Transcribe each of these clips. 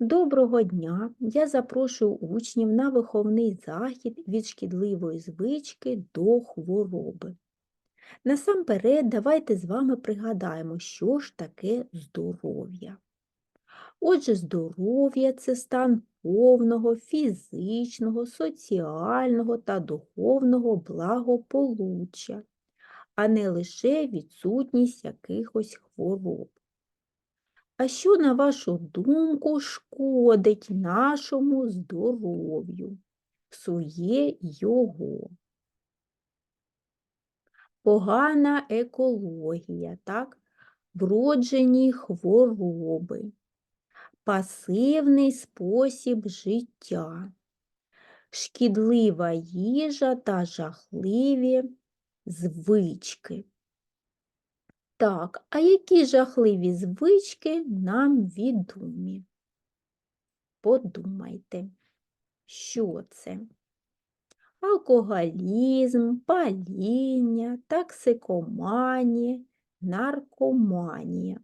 Доброго дня! Я запрошую учнів на виховний захід від шкідливої звички до хвороби. Насамперед, давайте з вами пригадаємо, що ж таке здоров'я. Отже, здоров'я це стан повного фізичного, соціального та духовного благополуччя, а не лише відсутність якихось хвороб. А що, на вашу думку, шкодить нашому здоров'ю? Псує його? Погана екологія, так? вроджені хвороби, пасивний спосіб життя, шкідлива їжа та жахливі звички. Так, а які жахливі звички нам відомі? Подумайте, що це? Алкоголізм, паління, токсикоманія, наркоманія.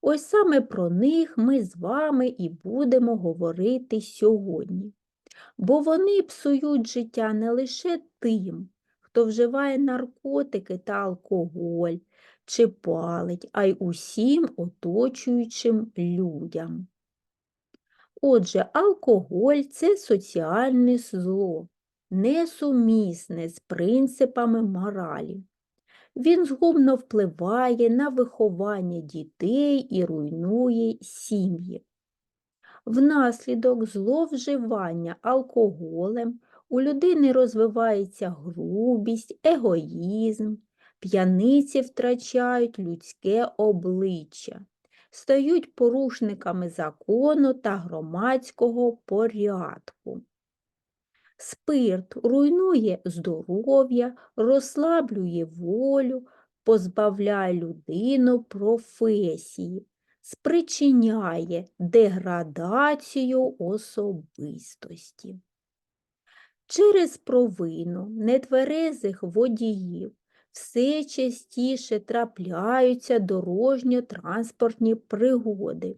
Ось саме про них ми з вами і будемо говорити сьогодні, бо вони псують життя не лише тим, хто вживає наркотики та алкоголь, чи палить, а й усім оточуючим людям. Отже, алкоголь це соціальне зло, несумісне з принципами моралі. Він згубно впливає на виховання дітей і руйнує сім'ї. Внаслідок зловживання алкоголем у людини розвивається грубість, егоїзм, П'яниці втрачають людське обличчя, стають порушниками закону та громадського порядку. Спирт руйнує здоров'я, розслаблює волю, позбавляє людину професії, спричиняє деградацію особистості. Через провину нетверезих водіїв все частіше трапляються дорожньо-транспортні пригоди.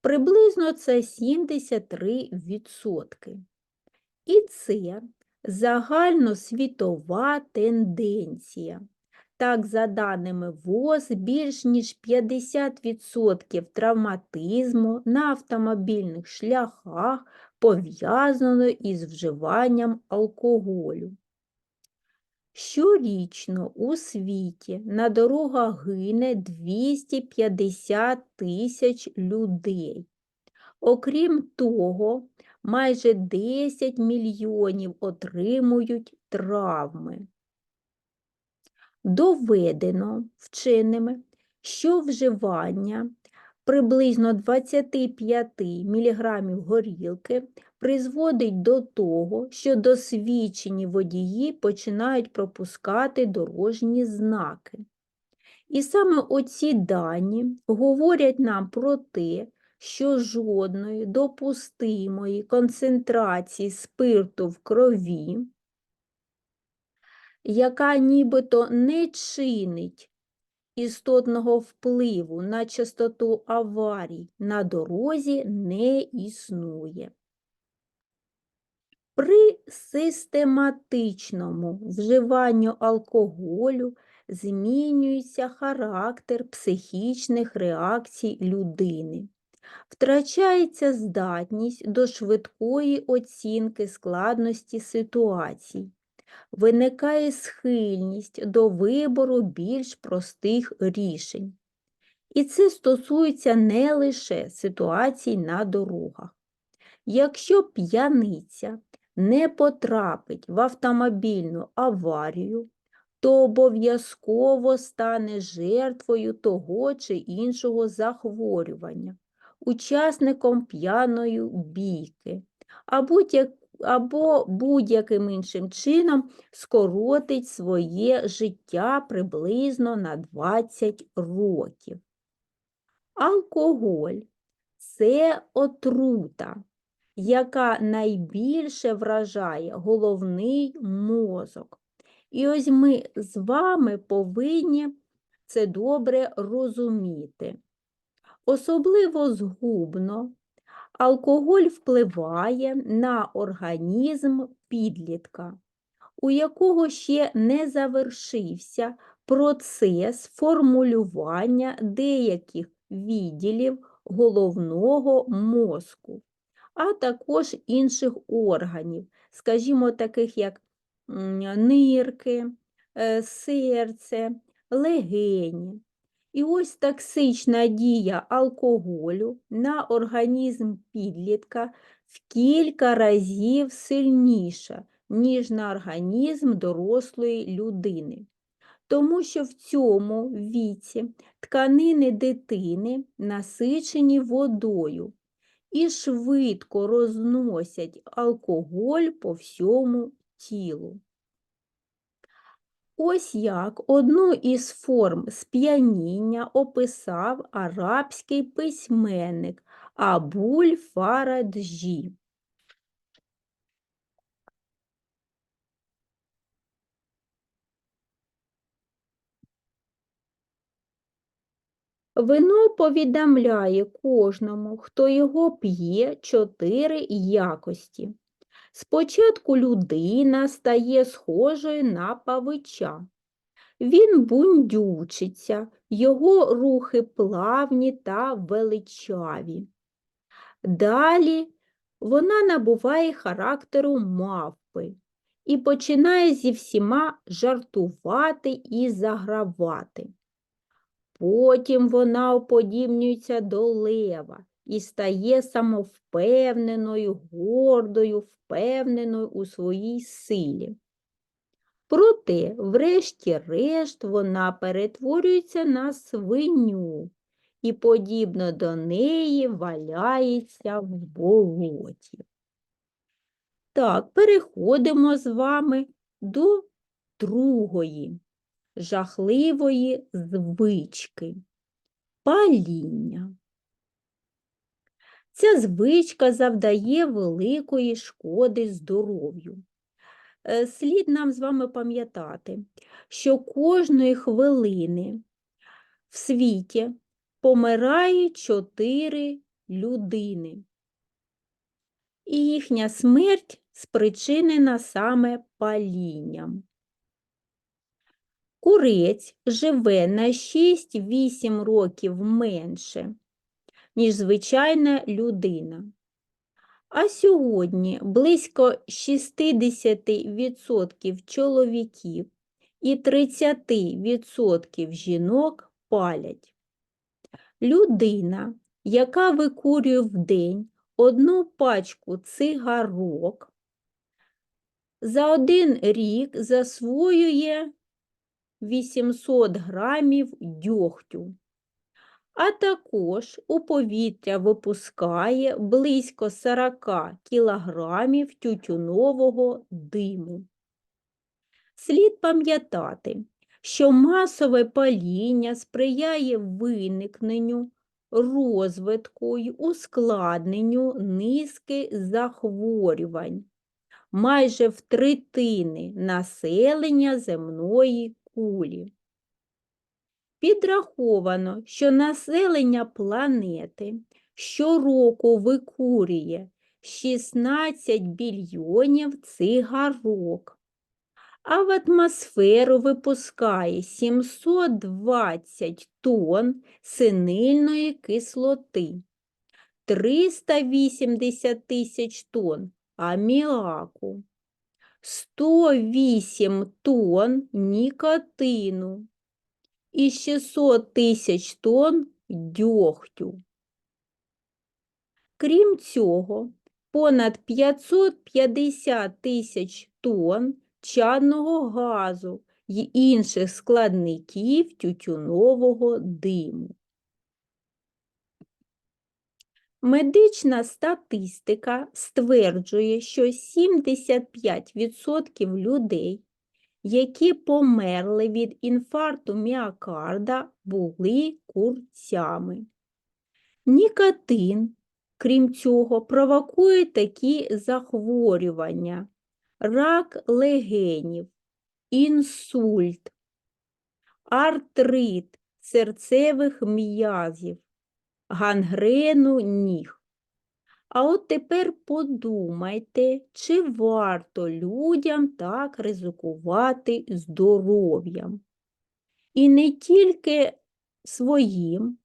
Приблизно це 73%. І це загальносвітова тенденція. Так, за даними ВОЗ, більш ніж 50% травматизму на автомобільних шляхах пов'язано із вживанням алкоголю. Щорічно у світі на дорогах гине 250 тисяч людей. Окрім того, майже 10 мільйонів отримують травми. Доведено вченими, що вживання приблизно 25 мг горілки призводить до того, що досвідчені водії починають пропускати дорожні знаки. І саме оці дані говорять нам про те, що жодної допустимої концентрації спирту в крові, яка нібито не чинить істотного впливу на частоту аварій на дорозі не існує. При систематичному вживанню алкоголю змінюється характер психічних реакцій людини, втрачається здатність до швидкої оцінки складності ситуацій, виникає схильність до вибору більш простих рішень. І це стосується не лише ситуацій на дорогах. Якщо п'яниця не потрапить в автомобільну аварію, то обов'язково стане жертвою того чи іншого захворювання, учасником п'яної бійки, або будь-яким іншим чином скоротить своє життя приблизно на 20 років. Алкоголь це отрута яка найбільше вражає головний мозок. І ось ми з вами повинні це добре розуміти. Особливо згубно Алкоголь впливає на організм підлітка, у якого ще не завершився процес формулювання деяких відділів головного мозку, а також інших органів, скажімо, таких як нирки, е, серце, легені. І ось токсична дія алкоголю на організм підлітка в кілька разів сильніша, ніж на організм дорослої людини. Тому що в цьому віці тканини дитини насичені водою і швидко розносять алкоголь по всьому тілу. Ось як одну із форм сп'яніння описав арабський письменник Абуль Фараджі. Вино повідомляє кожному, хто його п'є, чотири якості. Спочатку людина стає схожою на павича. Він бундючиться, його рухи плавні та величаві. Далі вона набуває характеру мавпи і починає зі всіма жартувати і загравати. Потім вона уподібнюється до лева і стає самовпевненою, гордою, впевненою у своїй силі. Проте, врешті-решт, вона перетворюється на свиню і, подібно до неї, валяється в болоті. Так, переходимо з вами до другої жахливої звички паління. Ця звичка завдає великої шкоди здоров'ю. Е, Слід нам з вами пам'ятати, що кожної хвилини в світі помирає чотири людини, і їхня смерть спричинена саме палінням. Курець живе на 6-8 років менше, ніж звичайна людина. А сьогодні близько 60% чоловіків і 30% жінок палять. Людина, яка викурює в день одну пачку цигарок, за один рік засвоює 800 грамів дьогтю, а також у повітря випускає близько 40 кілограмів тютюнового диму. Слід пам'ятати, що масове паління сприяє виникненню, розвитку й ускладненню низки захворювань майже в третини населення земної кулі. Підраховано, що населення планети щороку викурює 16 більйонів цигарок, а в атмосферу випускає 720 тонн синильної кислоти, 380 тисяч тонн аміаку, 108 тонн нікотину і 600 тисяч тонн дьогтю. Крім цього, понад 550 тисяч тонн чадного газу й інших складників тютюнового диму. Медична статистика стверджує, що 75% людей, які померли від інфаркту міокарда, були курцями. Нікотин, крім цього, провокує такі захворювання, рак легенів, інсульт, артрит серцевих м'язів, гангрену ніг, А от тепер подумайте, чи варто людям так ризикувати здоров'ям? І не тільки своїм,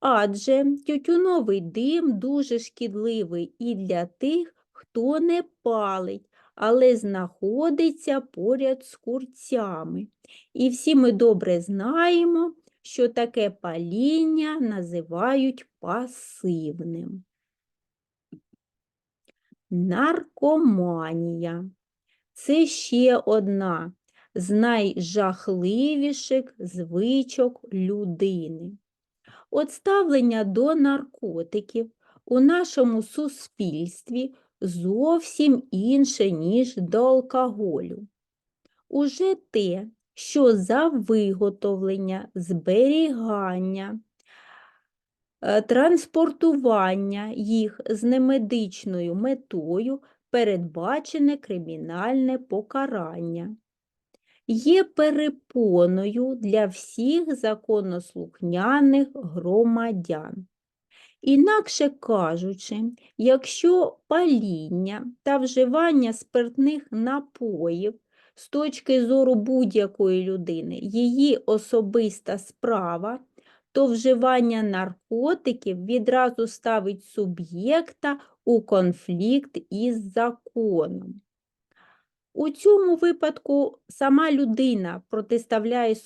адже тютюновий дим дуже шкідливий і для тих, хто не палить, але знаходиться поряд з курцями. І всі ми добре знаємо, що таке паління називають пасивним. Наркоманія це ще одна з найжахливіших звичок людини. От ставлення до наркотиків у нашому суспільстві зовсім інше, ніж до алкоголю. Уже те, що за виготовлення, зберігання, транспортування їх з немедичною метою передбачене кримінальне покарання. Є перепоною для всіх законослухняних громадян. Інакше кажучи, якщо паління та вживання спиртних напоїв з точки зору будь-якої людини її особиста справа, то вживання наркотиків відразу ставить суб'єкта у конфлікт із законом. У цьому випадку сама людина протиставляє,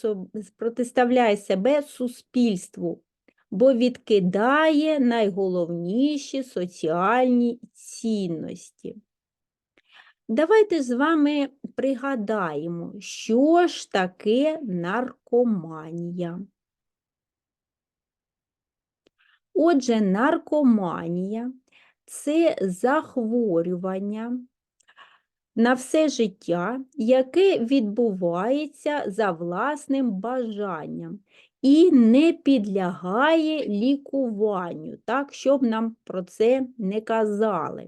протиставляє себе суспільству, бо відкидає найголовніші соціальні цінності. Давайте з вами пригадаємо, що ж таке наркоманія. Отже, наркоманія це захворювання на все життя, яке відбувається за власним бажанням і не підлягає лікуванню, так, щоб нам про це не казали.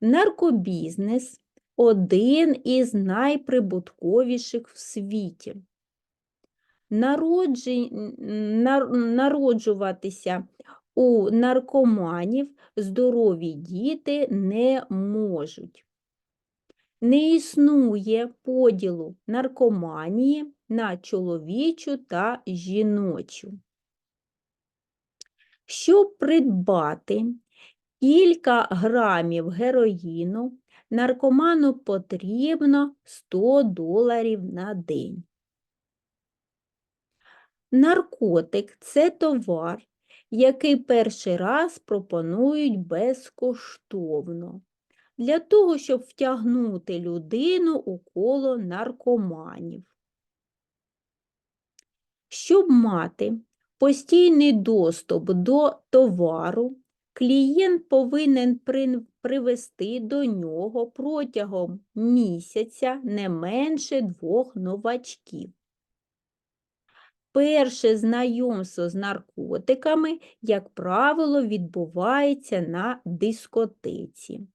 Наркобізнес один із найприбутковіших в світі. Народжуватися у наркоманів здорові діти не можуть. Не існує поділу наркоманії на чоловічу та жіночу. Щоб придбати кілька грамів героїну, наркоману потрібно 100 доларів на день. Наркотик це товар, який перший раз пропонують безкоштовно для того, щоб втягнути людину у коло наркоманів. Щоб мати постійний доступ до товару, клієнт повинен привести до нього протягом місяця не менше двох новачків. Перше знайомство з наркотиками, як правило, відбувається на дискотеці.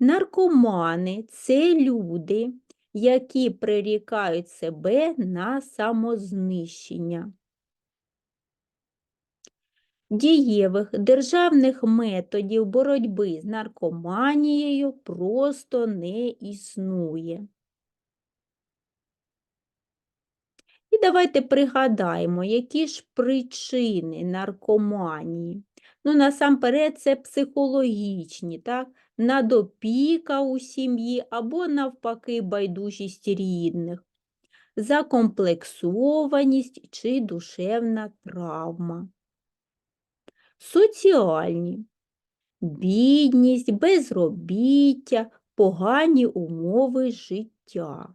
Наркомани це люди, які прирікають себе на самознищення. Дієвих державних методів боротьби з наркоманією просто не існує. І давайте пригадаємо, які ж причини наркоманії. Ну, насамперед, це психологічні, так? надопіка у сім'ї або, навпаки, байдужість рідних, закомплексованість чи душевна травма. Соціальні бідність, безробіття, погані умови життя.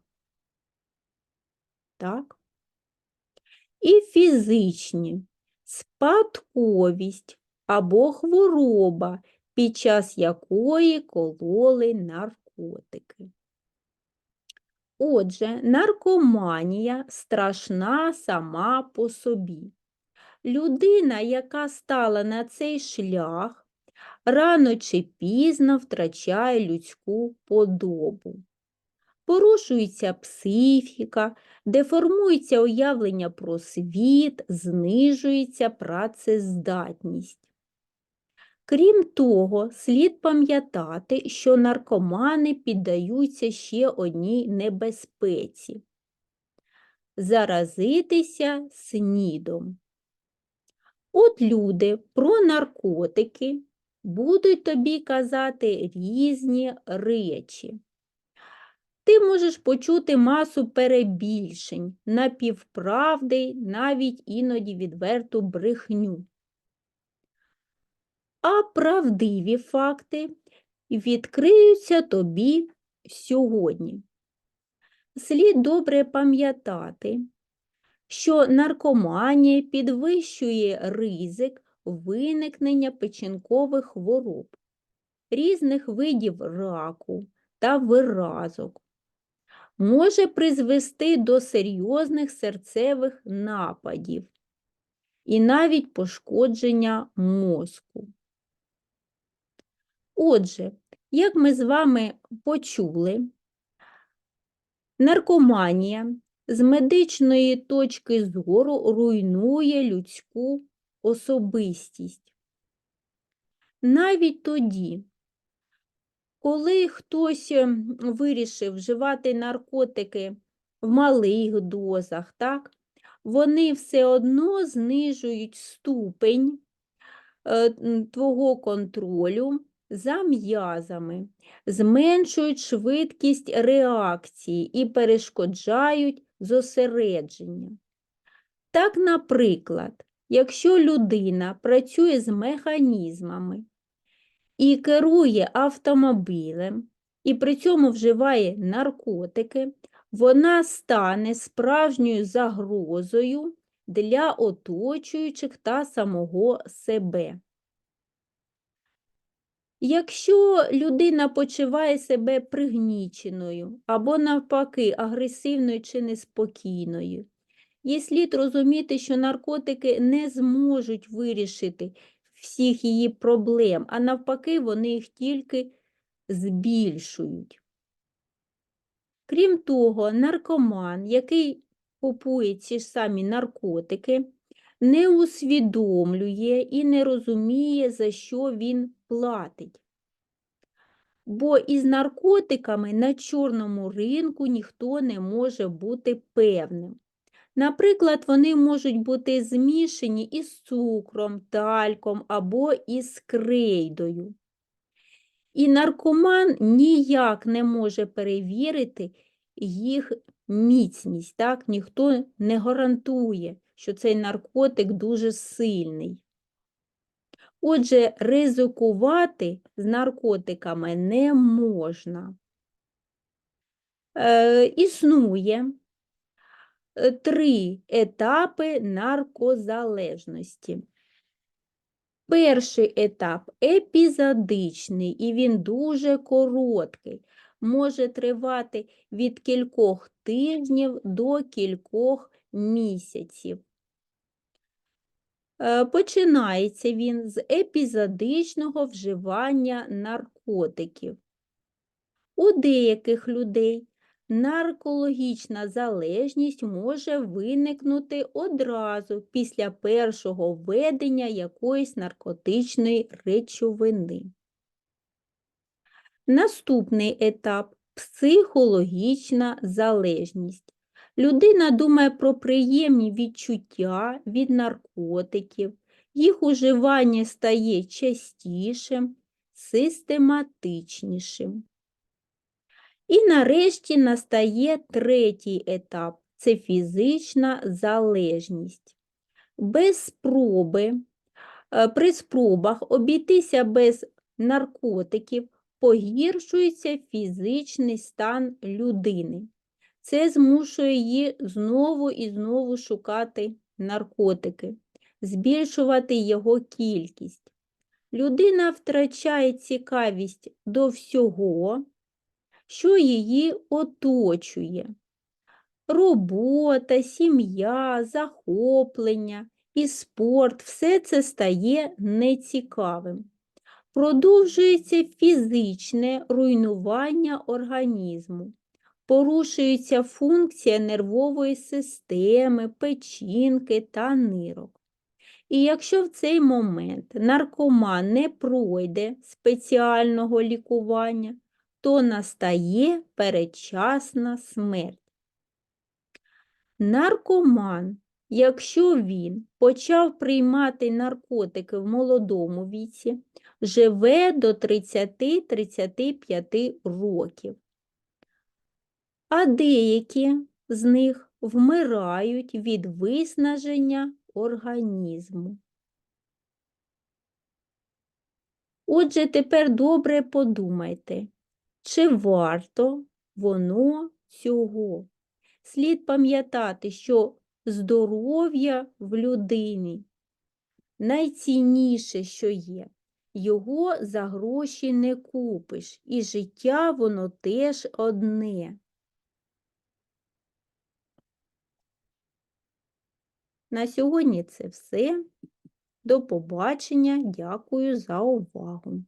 Так? І фізичні спадковість або хвороба, під час якої кололи наркотики. Отже, наркоманія страшна сама по собі. Людина, яка стала на цей шлях, рано чи пізно втрачає людську подобу. Порушується психіка, деформується уявлення про світ, знижується працездатність. Крім того, слід пам'ятати, що наркомани піддаються ще одній небезпеці заразитися снідом. От люди про наркотики будуть тобі казати різні речі. Ти можеш почути масу перебільшень, напівправди, навіть іноді відверту брехню. А правдиві факти відкриються тобі сьогодні. Слід добре пам'ятати, що наркоманія підвищує ризик виникнення печінкових хвороб, різних видів раку та виразок, може призвести до серйозних серцевих нападів і навіть пошкодження мозку. Отже, як ми з вами почули, наркоманія з медичної точки зору руйнує людську особистість. Навіть тоді, коли хтось ем, вирішив вживати наркотики в малих дозах, так, вони все одно знижують ступень е, твого контролю за м'язами, зменшують швидкість реакції і перешкоджають зосередження. Так, наприклад, якщо людина працює з механізмами і керує автомобілем, і при цьому вживає наркотики, вона стане справжньою загрозою для оточуючих та самого себе. Якщо людина почуває себе пригніченою або навпаки агресивною чи неспокійною, є слід розуміти, що наркотики не зможуть вирішити всіх її проблем, а навпаки, вони їх тільки збільшують. Крім того, наркоман, який купує ці ж самі наркотики, не усвідомлює і не розуміє, за що він платить. Бо із наркотиками на чорному ринку ніхто не може бути певним. Наприклад, вони можуть бути змішані із цукром, тальком або із крейдою. І наркоман ніяк не може перевірити їх міцність, так? ніхто не гарантує, що цей наркотик дуже сильний. Отже, ризикувати з наркотиками не можна. Е, існує три етапи наркозалежності. Перший етап епізодичний, і він дуже короткий, може тривати від кількох тижнів до кількох місяців. Е, Починається він з епізодичного вживання наркотиків. У деяких людей наркологічна залежність може виникнути одразу після першого введення якоїсь наркотичної речовини. Наступний етап психологічна залежність. Людина думає про приємні відчуття від наркотиків, їх уживання стає частішим, систематичнішим. І нарешті настає третій етап це фізична залежність. Без спроби, е, при спробах обійтися без наркотиків погіршується фізичний стан людини. Це змушує її знову і знову шукати наркотики, збільшувати його кількість. Людина втрачає цікавість до всього, що її оточує. Робота, сім'я, захоплення і спорт все це стає нецікавим. Продовжується фізичне руйнування організму порушується функція нервової системи, печінки та нирок. І якщо в цей момент наркоман не пройде спеціального лікування, то настає передчасна смерть. Наркоман, якщо він почав приймати наркотики в молодому віці, живе до 30-35 років. А деякі з них вмирають від виснаження організму. Отже, тепер добре подумайте, чи варто воно цього? Слід пам'ятати, що здоров'я в людині найцінніше, що є. Його за гроші не купиш, і життя воно теж одне. На сьогодні це все. До побачення. Дякую за увагу.